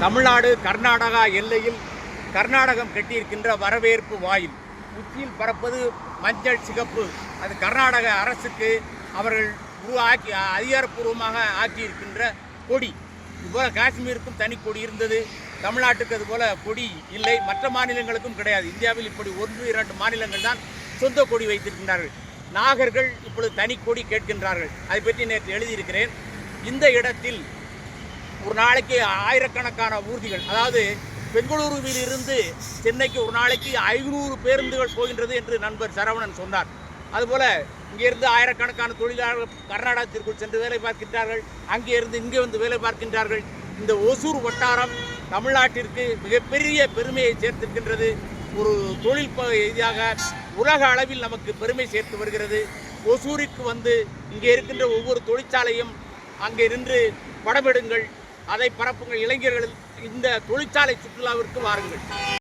தமிழ்நாடு கர்நாடகா எல்லையில் கர்நாடகம் கட்டியிருக்கின்ற வரவேற்பு வாயில். உச்சியில் பறப்பது மஞ்சள் சிகப்பு. அது கர்நாடக அரசுக்கு அவர்கள் உருவாக்கி அதிகாரப்பூர்வமாக ஆக்கியிருக்கின்ற கொடி. இதுபோல் காஷ்மீருக்கும் தனி கொடி இருந்தது. தமிழ்நாட்டுக்கு அதுபோல கொடி இல்லை. மற்ற மாநிலங்களுக்கும் கிடையாது. இந்தியாவில் இப்படி ஒன்று இரண்டு மாநிலங்கள் தான் சொந்த கொடி வைத்திருக்கின்றார்கள். நாகர்கள் இப்பொழுது தனி கொடி கேட்கின்றார்கள். அதை பற்றி நேற்று எழுதியிருக்கிறேன். இந்த இடத்தில் ஒரு நாளைக்கு ஆயிரக்கணக்கான ஊர்திகள் அதாவது பெங்களூருவில் இருந்து சென்னைக்கு ஒரு நாளைக்கு ஐநூறு பேருந்துகள் போகின்றது என்று நண்பர் சரவணன் சொன்னார். அதுபோல இங்கேருந்து ஆயிரக்கணக்கான தொழிலாளர்கள் கர்நாடகத்திற்குள் சென்று வேலை பார்க்கின்றார்கள் அங்கே இருந்து இங்கே வந்து வேலை பார்க்கின்றார்கள். இந்த ஒசூர் வட்டாரம் தமிழ்நாட்டிற்கு மிகப்பெரிய பெருமையை சேர்த்திருக்கின்றது. ஒரு தொழில் ரீதியாக உலக அளவில் நமக்கு பெருமை சேர்த்து வருகிறது. ஒசூருக்கு வந்து இங்கே இருக்கின்ற ஒவ்வொரு தொழிற்சாலையும் அங்கே நின்று படமெடுங்கள் அதை பரப்புங்கள் இளைஞர்கள் இந்த தொழிற்சாலை சுற்றுலாவிற்கு வாருங்கள்.